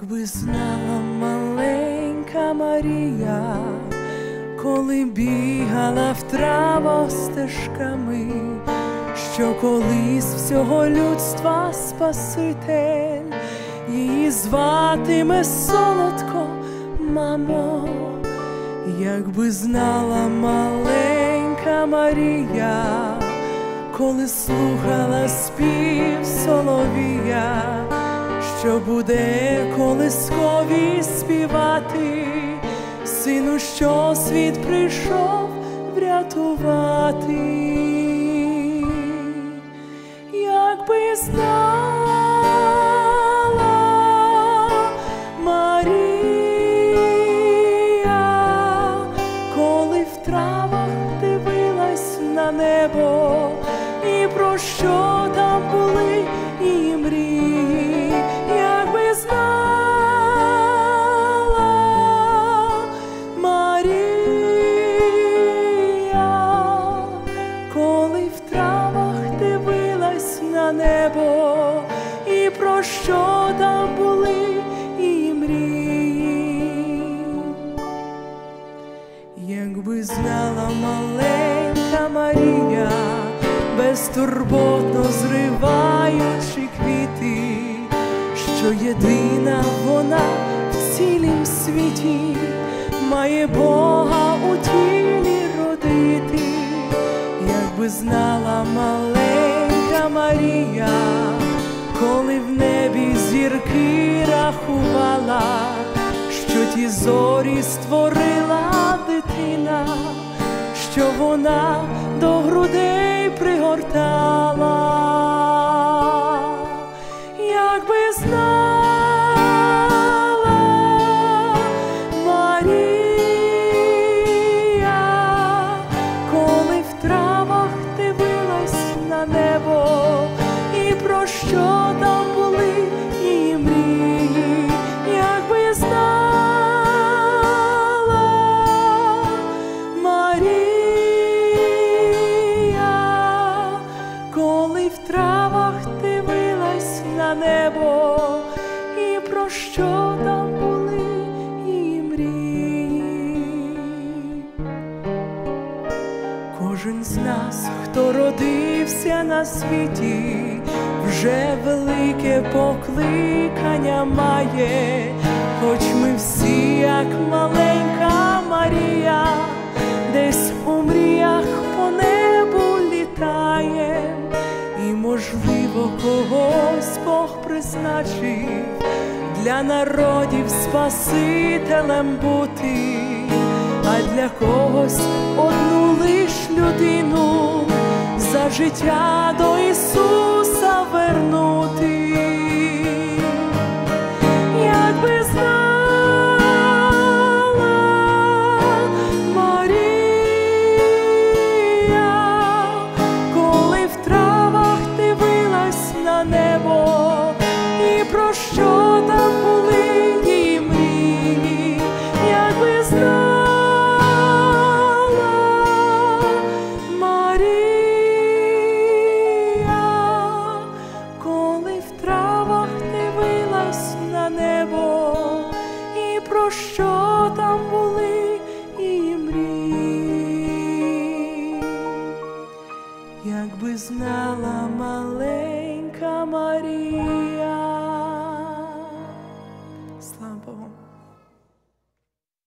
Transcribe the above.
Якби знала маленька Марія, коли бігала в траво стежками, що колись всього людства Спаситель, її зватиме солодко, мамо, якби знала маленька Марія, коли слухала спів соловія що буде колискові співати, сину, що світ прийшов врятувати, якби знала Марія, коли в травах дивилась на небо, і про що там були Марія, безтурботно зриваючи квіти що єдина вона в цілім світі має Бога у тілі родити, якби знала маленька Марія, коли в небі зірки рахувала, що ті зорі створила дитина, що вона до грудей пригортала. Якби знала коли в травах дивилась на небо, і про що на небо, і про що там були її мрії. Кожен з нас, хто родився на світі, вже велике покликання має, хоч ми всі, як маленька Марія, десь у призначив для народів Спасителем бути, а для когось одну лиш людину за життя до Ісуса